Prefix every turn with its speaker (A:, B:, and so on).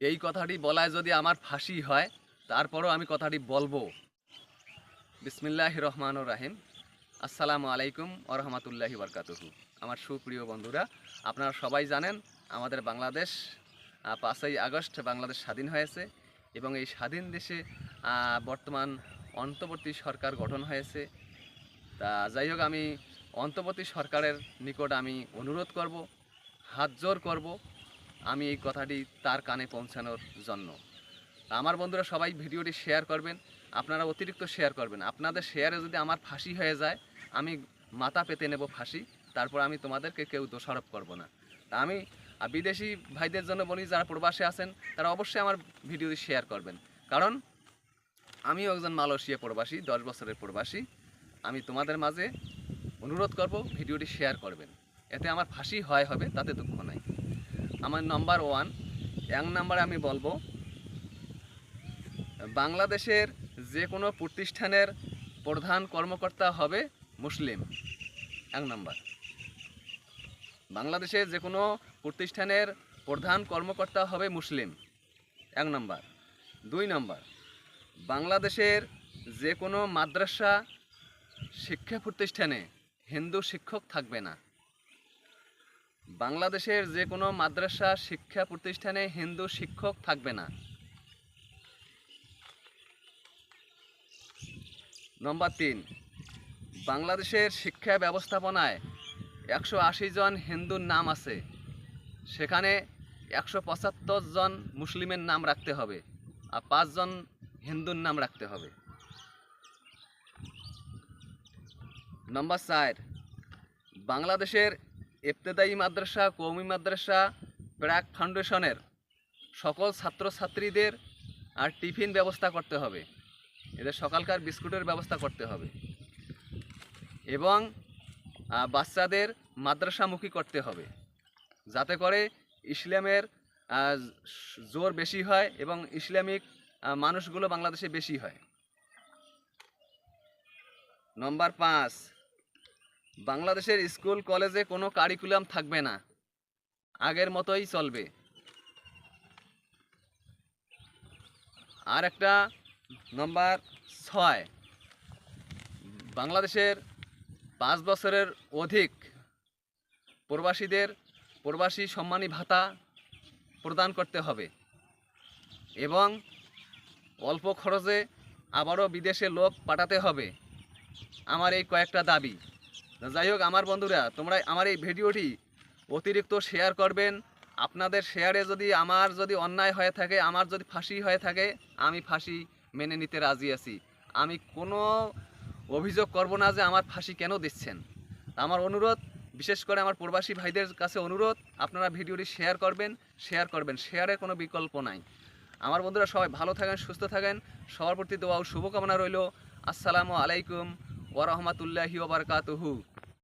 A: এই কথাটি বলায় যদি আমার ফাঁসি হয়, তারপরও আমি কথাটি বলব। বিসমিল্লাহ রহমান রাহিম। আসসালামু আলাইকুম ওরহমতুল্লাহি বরকাতুহু। আমার সুপ্রিয় বন্ধুরা, আপনারা সবাই জানেন, আমাদের বাংলাদেশ পাঁচই আগস্ট বাংলাদেশ স্বাধীন হয়েছে এবং এই স্বাধীন দেশে বর্তমান অন্তর্বর্তী সরকার গঠন হয়েছে। তা যাই হোক, আমি অন্তর্বর্তী সরকারের নিকট আমি অনুরোধ করব, হাত জোর করব আমি এই কথাটি তার কানে পৌঁছানোর জন্য। আমার বন্ধুরা সবাই ভিডিওটি শেয়ার করবেন, আপনারা অতিরিক্ত শেয়ার করবেন। আপনাদের শেয়ারে যদি আমার ফাঁসি হয়ে যায়, আমি মাথা পেতে নেব ফাঁসি, তারপর আমি তোমাদেরকে কেউ দোষারোপ করব না। তা আমি বিদেশি ভাইদের জন্য বলি, যারা প্রবাসে আছেন, তারা অবশ্যই আমার ভিডিওটি শেয়ার করবেন। কারণ, আমিও একজন মালয়েশিয়া প্রবাসী, দশ বছরের প্রবাসী। আমি তোমাদের মাঝে অনুরোধ করব, ভিডিওটি শেয়ার করবেন। এতে আমার ফাঁসি হয় হবে, তাতে দুঃখ নাই। আমার নাম্বার ওয়ান এক নাম্বারে আমি বলব, বাংলাদেশের যে কোনো প্রতিষ্ঠানের প্রধান কর্মকর্তা হবে মুসলিম। এক নাম্বার বাংলাদেশের যে কোনো প্রতিষ্ঠানের প্রধান কর্মকর্তা হবে মুসলিম। এক নাম্বার দুই নাম্বার বাংলাদেশের যে কোনো মাদ্রাসা শিক্ষা প্রতিষ্ঠানে হিন্দু শিক্ষক থাকবে না। বাংলাদেশের যে কোনো মাদ্রাসা শিক্ষা প্রতিষ্ঠানে হিন্দু শিক্ষক থাকবে না। নম্বর তিন, বাংলাদেশের শিক্ষা ব্যবস্থাপনায় একশো আশি জন হিন্দুর নাম আছে। সেখানে একশো পঁচাত্তর জন মুসলিমের নাম রাখতে হবে আর পাঁচজন হিন্দুর নাম রাখতে হবে। নম্বর চার, বাংলাদেশের ইবতেদায়ী মাদ্রাসা, কৌমি মাদ্রাসা প্রাক ফাউন্ডেশনের সকল ছাত্রছাত্রীদের আর টিফিন ব্যবস্থা করতে হবে। এদের সকালকার বিস্কুটের ব্যবস্থা করতে হবে। এবং বাচ্চাদের মাদ্রাসামুখী করতে হবে। যাতে করে ইসলামের জোর বেশি হয় এবং ইসলামিক মানুষগুলো বাংলাদেশে বেশি হয়। নম্বর পাঁচ বাংলাদেশের স্কুল, কলেজে কোনো কারিকুলাম থাকবে না। আগের মতোই চলবে। আর একটা নম্বর ছয়। বাংলাদেশের পাঁচ বছরের অধিক প্রবাসীদের প্রবাসী সম্মানী ভাতা প্রদান করতে হবে এবং অল্প খরচে আবারও বিদেশে লোক পাঠাতে হবে। আমার এই কয়েকটা দাবি। যাই হোক, আমার বন্ধুরা, তোমরা আমার এই ভিডিওটি অতিরিক্ত শেয়ার করবেন। আপনাদের শেয়ারে যদি আমার যদি অন্যায় হয়ে থাকে, আমার যদি ফাঁসি হয়ে থাকে, আমি ফাঁসি মেনে নিতে রাজি আছি। আমি কোনো অভিযোগ করব না যে আমার ফাঁসি কেন দিচ্ছেন। আমার অনুরোধ, বিশেষ করে আমার প্রবাসী ভাইদের কাছে অনুরোধ, আপনারা ভিডিওটি শেয়ার করবেন শেয়ার করবেন। শেয়ারের কোনো বিকল্প নাই। আমার বন্ধুরা, সবাই ভালো থাকেন, সুস্থ থাকেন। সবার প্রতি দোয়া ও শুভকামনা রইল। আসসালামু আলাইকুম। ওরহমতুল্লাহি ওবরকাতুহু